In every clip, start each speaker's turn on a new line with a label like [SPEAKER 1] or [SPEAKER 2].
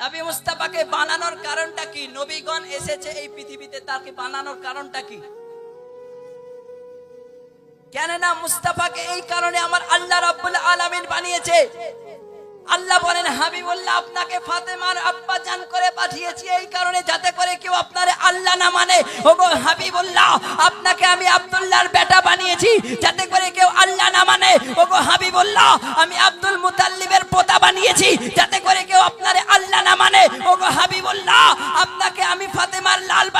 [SPEAKER 1] নবী মুস্তাফাকে বানানোর কারণটা কি? নবীগণ এসেছে এই পৃথিবীতে, তাকে বানানোর কারণটা কি? কেননা মুস্তাফাকে এই কারণে আমার আল্লাহ রাব্বুল আলামিন বানিয়েছে। আল্লাহ বলেন, হাবিবুল্লাহ, আপনাকে ফাতেমার আব্বা জান করে পাঠিয়েছি এই কারণে যাতে করে কেউ আপনারে আল্লাহ না মানে। ওগো হাবিবুল্লাহ, আপনাকে আমি আব্দুল্লাহর বেটা বানিয়েছি যাতে করে কেউ আল্লাহ না মানে। ওগো হাবিবুল্লাহ, আমি আব্দুল মুতাল্লিবের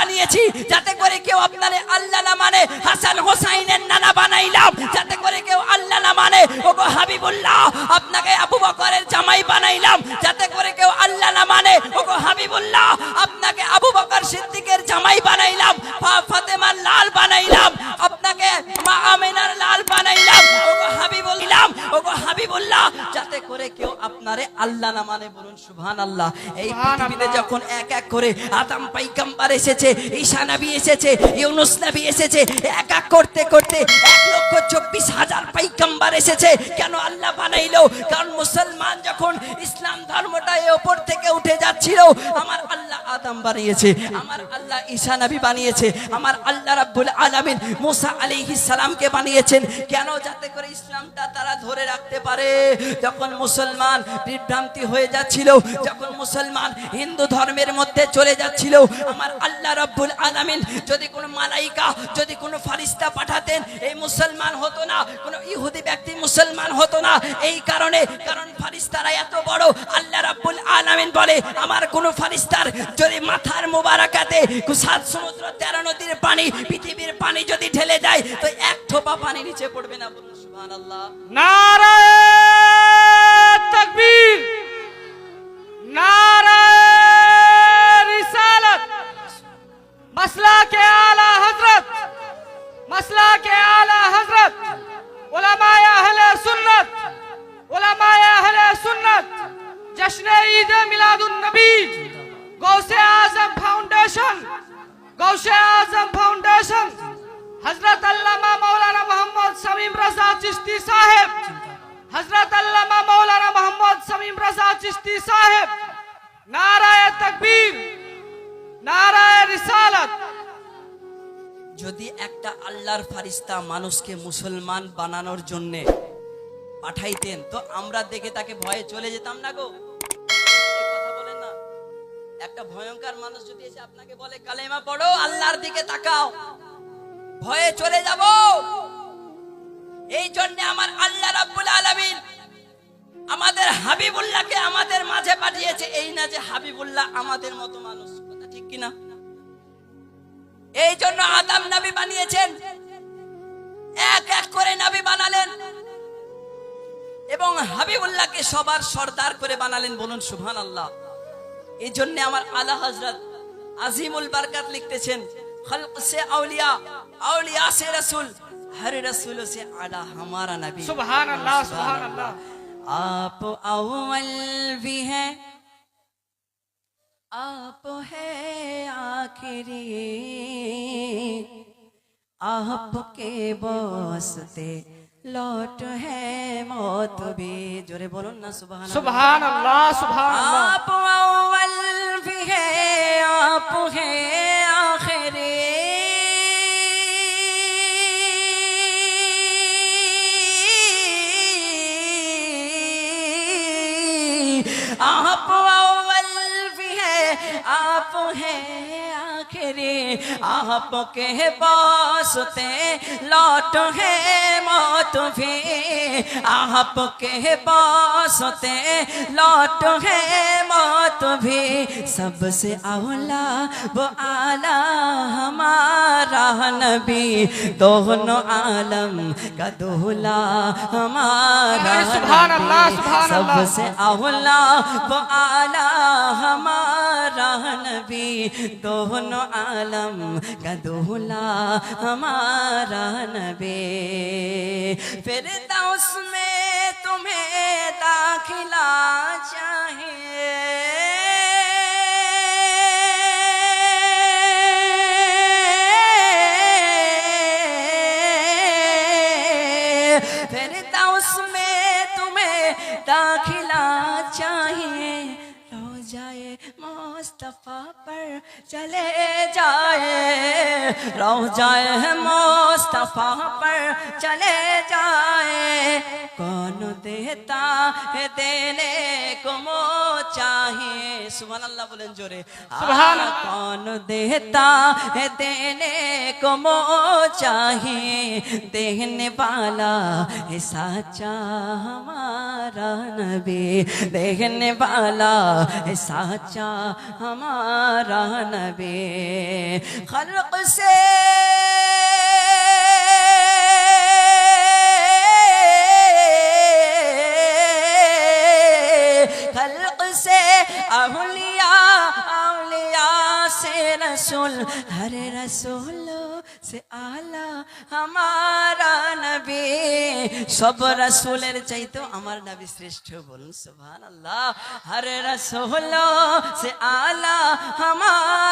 [SPEAKER 1] বানিয়েছি, যাতে করে কেউ আপনারে আল্লাহ না মানে হাসান হোসাইনের নানা বানাইলাম, যাতে করে কেউ আল্লাহ না মানে। ওগো হাবিবুল্লাহ, আপনাকে আবু বকরের জামাই বানাইলাম, যাতে করে কেউ আল্লাহ না মানে। ওগো হাবিবুল্লাহ, আপনাকে আবু বকর সিদ্দিকের জামাই বানাইলাম ফাতেমার লাল বানাইলাম আপনাকে মা আমিনার লাল বানাইলাম ওগো হাবিবুল্লাহ ওগো হাবিবুল্লাহ যাতে করে কেউ আপনারে আল্লাহ না মানে বলুন সুবহানাল্লাহ। এই পৃথিবীতে যখন এক এক করে আদম পাইকাম্বার এসেছে ঈশা নবী এসেছে ইউনুস নবী এসেছে এক এক করতে করতে এক লক্ষ চব্বিশ হাজার পাইকাম্বার এসেছে কেন আল্লাহ বানাইলো? কারণ মুসলমান যখন ইসলাম ধর্মটা এ ওপর থেকে উঠে যাচ্ছিল আমার আল্লাহ আদম বানিয়েছে, আমার আল্লাহ ঈশা নবী বানিয়েছে, আমার আল্লাহ রাব্বুল আলামিন মুসা আলাইহিস সালামকে বানিয়েছেন। কেন যাতে করে ইসলামটা তারা ধরে রাখতে পারে? যখন মুসলমান বিভ্রান্তি হয়ে যাচ্ছিল, যখন মুসলমান হিন্দু ধর্মের মধ্যে চলে যাচ্ছিল, আমার আল্লাহ রাব্বুল আলামিন যদি কোনো মালাইকা, যদি কোনো ফারিস্তা পাঠাতেন, এই মুসলমান হতো না, কোনো ইহুদি ব্যক্তি মুসলমান হতো না। এই কারণে, কারণ ফারিস্তারা এত বড়, আল্লাহ রাব্বুল আলামিন বলে, আমার কোনো ফারিস্তার যদি মাথার মোবারকাতে সাত সমুদ্র, তেরো নদীর পানি, পৃথিবীর পানি যদি ঢেলে যায়, তো এক ঠোপা পানি নিচে পড়বে না বলুন
[SPEAKER 2] মাসলা কে আলা মাসলা কে আলা ঈদ মিলাদুন নবী। গৌসে আজম ফাউন্ডেশন, গৌসে আজম ফাউন্ডেশন, হজরত আল্লামা মৌলানা মোহাম্মদ সামিম রাজা চিস্তি সাহেব, হজরত আল্লামা মৌলানা মোহাম্মদ সামিম রাজা চিস্তি সাহেব, নারায় তকবীর, নারায় রিসালাত।
[SPEAKER 1] যদি একটা আল্লাহর ফারিস্তা মানুষকে মুসলমান বানানোর জন্যে পাঠাইতেন, তো আমরা দেখে তাকে ভয়ে চলে যেতাম না গো। একটা ভয়ঙ্কর মানুষ যদি এসে আপনাকে বলে, কালেমা পড়ো, আল্লাহর দিকে তাকাও, ভয়ে চলে যাব। এই জন্য আমার আল্লাহ রাব্বুল আলামিন আমাদের হাবিবুল্লাহকে আমাদের মাঝে পাঠিয়েছে। এই না যে হাবিবুল্লাহ আমাদের মতো মানুষ, কথা ঠিক কিনা? এই জন্য আদম নবী বানিয়েছেন। এক এক করে নবী বানালেন এবং হাবিবুল্লাহকে সবার সর্দার করে বানালেন। বলুন সুবহান আল্লাহ এই জন্য آلہ حضرت عظیم البرکت لکھتے چھن خلق سے اولیاء اولیاء سے رسول ہر رسول سے
[SPEAKER 2] اعلی ہمارا نبی سبحان
[SPEAKER 1] اللہ سبحان اللہ آپ اول بھی ہیں آپ ہے آخری آپ کے بوستے লট হ্যাঁ মত বে।
[SPEAKER 2] জোরে বলুন না সুবাহ
[SPEAKER 1] সুবহান আল্লাহ সুবহান আল্লাহ আপ আউয়াল ফি হে আপ হে آپ ہیں آخری آپ کے باستے لوٹ ہے موت بھی۔ آپ کے باستے لوٹ ہے موت بھی۔ سب سے اولا وہ آلہ ہمارا نبی دونوں عالم کا
[SPEAKER 2] دولا ہمارا نبی۔
[SPEAKER 1] سب
[SPEAKER 2] سے اولا
[SPEAKER 1] وہ آلہ ہمارا نبی دونوں عالم، کا دھولا ہمارا نبی۔ پھر اس میں تمہیں داخلہ چاہیے۔ پھر اس میں تمہیں داخلہ چاہیے۔ مصطفیٰ پر چلے جائے رو جائے مصطفیٰ پر چلے جائے۔ कौन देता है देने को मो चाहिए सुबह अल्लाह बोलें जोरे
[SPEAKER 2] सुभान
[SPEAKER 1] आ, कौन देता है देने को मो चाहिए देने वाला है साचा हमारा नबी देखने वाला है साचा हमारा नबी खल्क से हर रसूलों से आला हमारा নবী সব রসুলের চাইতো আমার নবী শ্রেষ্ঠ বলুন সুবহান আল্লাহ হর রসুল से आला हमारा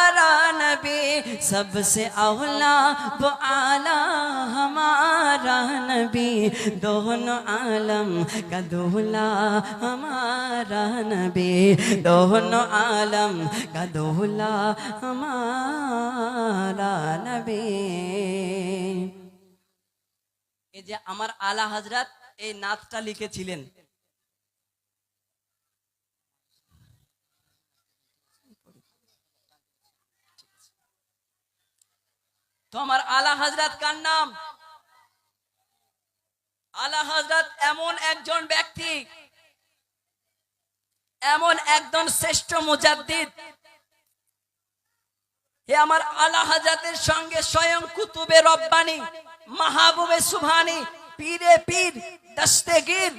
[SPEAKER 1] नबी सबसे औला वो आला हमारा नबी दोनों आलम का दूल्हा हमारा नबी दोनों आलम का दूल्हा हमारा नबी এই যে আমার আলা হজরত এই নাথটা লিখেছিলেন তো আমার আলা হজরত কার নাম? আলা হজরত এমন একজন ব্যক্তি, এমন একজন শ্রেষ্ঠ মুজাদ্দিদ। হে আমার আলা হাজাতের সঙ্গে স্বয়ং কুতুবে রব্বানি, মাহবুবে সুবহানি, পীরে পীর দস্তেগীর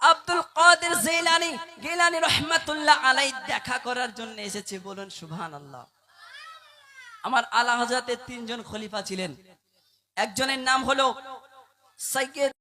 [SPEAKER 1] আব্দুল কাদের জিলানি, গিলানি রহমাতুল্লাহ আলাই দেখা করার জন্য এসেছে। বলুন সুবহানাল্লাহ। আমার আলা হাজাতের তিনজন খলিফা ছিলেন। একজনের নাম হলো সৈয়দ